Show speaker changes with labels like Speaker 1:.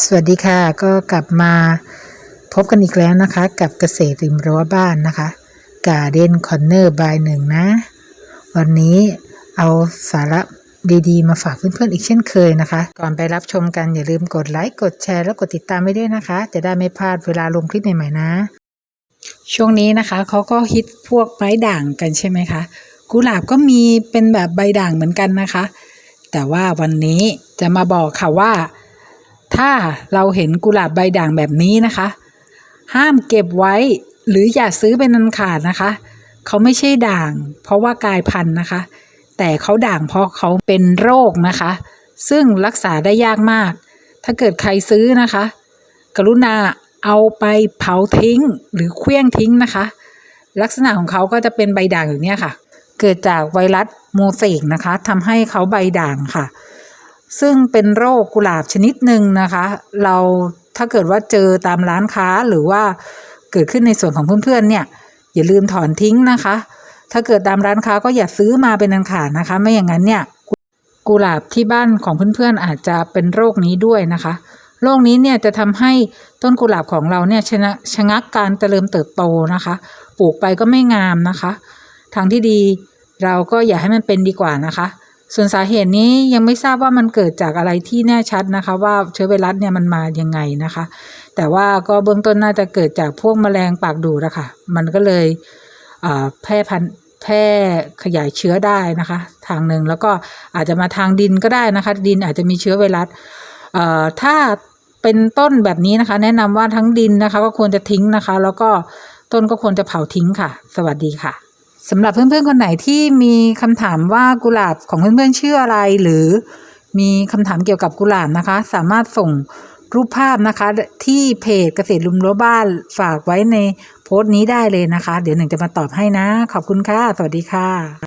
Speaker 1: สวัสดีค่ะก็กลับมาพบกันอีกแล้วนะคะ กับเกษตรริมรั้วบ้านนะคะกาเดนคอนเนอร์บายหนึ่งนะ วันนี้เอาสาระดีๆ มาฝากเพื่อนๆอีกเช่นเคยนะคะ ก่อนไปรับชมกันอย่าลืมกดไลค์กดแชร์แล้วกดติดตามไว้ด้วยนะคะ จะได้ไม่พลาดเวลาลงคลิปใหม่ๆนะ ช่วงนี้นะคะเขาก็ฮิตพวกไม้ด่างกันใช่ไหมคะกุหลาบก็มีเป็นแบบใบด่างเหมือนกันนะคะ แต่ว่าวันนี้จะมาบอกค่ะว่า ถ้าเราเห็นกุหลาบใบด่างแบบนี้นะคะ ห้ามเก็บไว้หรืออย่าซื้อเป็นอันขาดนะคะ เขาไม่ใช่ด่าง เพราะว่ากายพันธุ์นะคะ แต่เขาด่างเพราะเขาเป็นโรคนะคะ ซึ่งรักษาได้ยากมาก ถ้าเกิดใครซื้อนะคะ กรุณาเอาไปเผาทิ้งหรือเคลี้ยงทิ้งนะคะ ลักษณะของเขาก็จะเป็นใบด่างอย่างนี้ค่ะ เกิดจากไวรัสโมเสกนะคะทำให้เขาใบด่างค่ะ ซึ่งเป็นโรคกุหลาบชนิดหนึ่งนะคะ เราถ้าเกิดว่าเจอตามร้านค้าหรือว่าเกิดขึ้นในส่วนของเพื่อนๆเนี่ยอย่าลืมถอนทิ้งนะคะ ถ้าเกิดตามร้านค้าก็อย่าซื้อมาเป็นอันขาดนะคะ ไม่อย่างนั้นเนี่ยกุหลาบที่บ้านของเพื่อนๆอาจจะเป็นโรคนี้ด้วยนะคะ โรคนี้เนี่ยจะทำให้ต้นกุหลาบของเราเนี่ยชนะชะงักการเจริญเติบโตนะคะ ปลูกไปก็ไม่งามนะคะ ทางที่ดีเราก็อย่าให้มันเป็นดีกว่านะคะ ส่วนสาเหตุนี้ยังไม่ทราบว่ามันเกิดจากอะไรที่แน่ชัดนะคะ ว่าเชื้อไวรัสเนี่ยมันมายังไงนะคะ แต่ว่าก็เบื้องต้นน่าจะเกิดจากพวกแมลงปากดูดอะคะมันก็เลยแพร่พันธุ์แพร่ขยายเชื้อได้นะคะ ทางหนึ่งแล้วก็อาจจะมาทางดินก็ได้นะคะ ดินอาจจะมีเชื้อไวรัสถ้าเป็นต้นแบบนี้นะคะ แนะนำว่าทั้งดินนะคะ ก็ควรจะทิ้งนะคะ แล้วก็ต้นก็ควรจะเผาทิ้งค่ะ สวัสดีค่ะ สำหรับเพื่อนๆคนไหนที่มีคำถามว่ากุหลาบของเพื่อนๆชื่ออะไร หรือมีคำถามเกี่ยวกับกุหลาบนะคะ สามารถส่งรูปภาพนะคะ ที่เพจเกษตรลุมรั้วบ้านฝากไว้ในโพสต์นี้ได้เลยนะคะ เดี๋ยวหนึ่งจะมาตอบให้นะ ขอบคุณค่ะ สวัสดีค่ะ